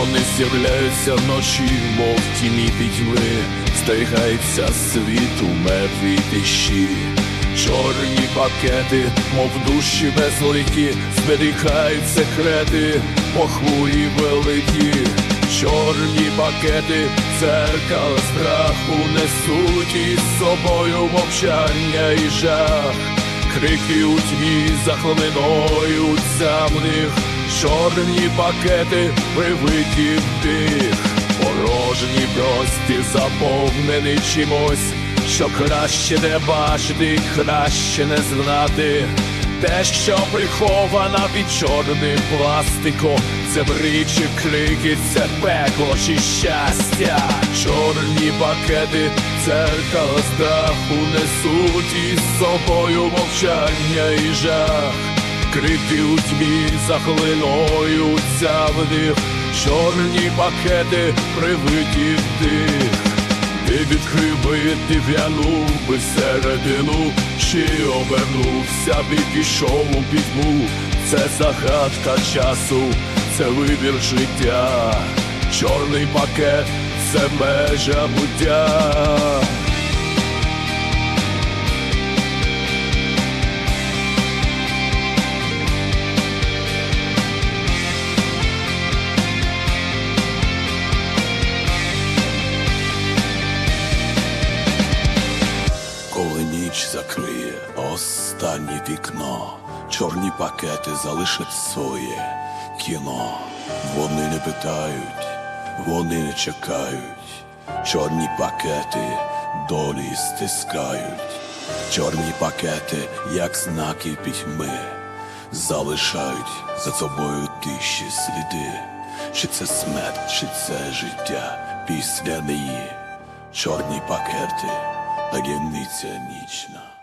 Вони з'являються вночі, мов тіні пітьми, Стерігається світ у мертвій тиші. Чорні пакети, мов душі безликі, зберігають секрети, похмурі великі. Чорні пакети, дзеркало страху несуть із собою мовчання і жах. Крики у тьмі захлинуються в чорні пакети привиті в бік. Порожній простір заповнений чимось, що краще не бачити, краще не знати. Те, що приховано під чорним пластиком, це бричі, крики, це пекло чи щастя. Чорні пакети, дзеркало страху несуть із собою мовчання і жах. Крики у тьмі захлинуються в них, чорні пакети привиті в дих. Ти відкрив би див'яну би середину, чи обернувся б і пішов у пітьму. Це загадка часу, це вибір життя, чорний пакет це межа буття. Ніч закриє останнє вікно, чорні пакети залишать своє кіно. Вони не питають, вони не чекають, чорні пакети долі стискають, чорні пакети, як знаки пітьми, залишають за собою тиші сліди. Чи це смерть, чи це життя після неї, чорні пакети таємниця нічна.